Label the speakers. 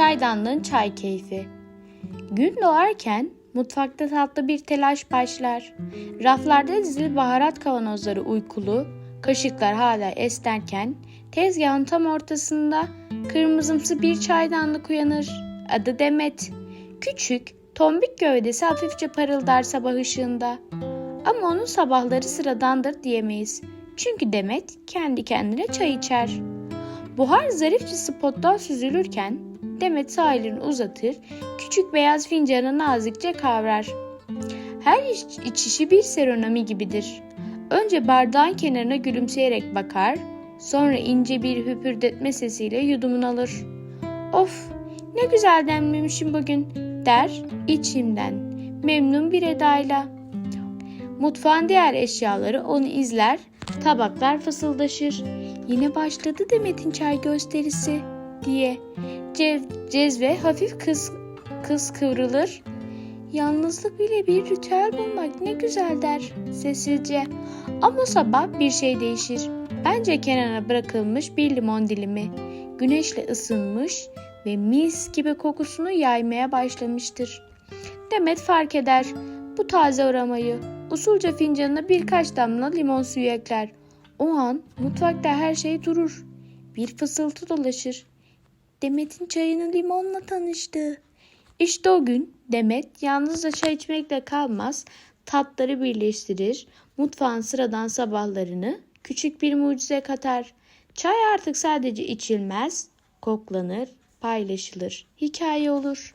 Speaker 1: Çaydanlığın çay keyfi. Gün doğarken mutfakta tatlı bir telaş başlar. Raflarda dizili baharat kavanozları uykulu, kaşıklar hala esnerken tezgahın tam ortasında kırmızımsı bir çaydanlık uyanır. Adı Demet. Küçük, tombik gövdesi hafifçe parıldar sabah ışığında. Ama onun sabahları sıradandır diyemeyiz. Çünkü Demet kendi kendine çay içer. Buhar zarifçe spottan süzülürken Demet sağ elini uzatır, küçük beyaz fincanı nazikçe kavrar. Her iç, içişi bir seronomi gibidir. Önce bardağın kenarına gülümseyerek bakar, sonra ince bir hüpürdetme sesiyle yudumunu alır. Of, ne güzel demlemişim bugün, der içimden, memnun bir edayla. Mutfağın diğer eşyaları onu izler, tabaklar fısıldaşır. Yine başladı Demet'in çay gösterisi diye. Ce cezve hafif kız, kız kıvrılır. Yalnızlık bile bir ritüel bulmak ne güzel der sessizce. Ama sabah bir şey değişir. Bence kenara bırakılmış bir limon dilimi. Güneşle ısınmış ve mis gibi kokusunu yaymaya başlamıştır. Demet fark eder bu taze aromayı. Usulca fincanına birkaç damla limon suyu ekler. O an mutfakta her şey durur. Bir fısıltı dolaşır. Demet'in çayını limonla tanıştı. İşte o gün Demet yalnızca çay içmekle kalmaz, tatları birleştirir, mutfağın sıradan sabahlarını küçük bir mucize katar. Çay artık sadece içilmez, koklanır, paylaşılır, hikaye olur.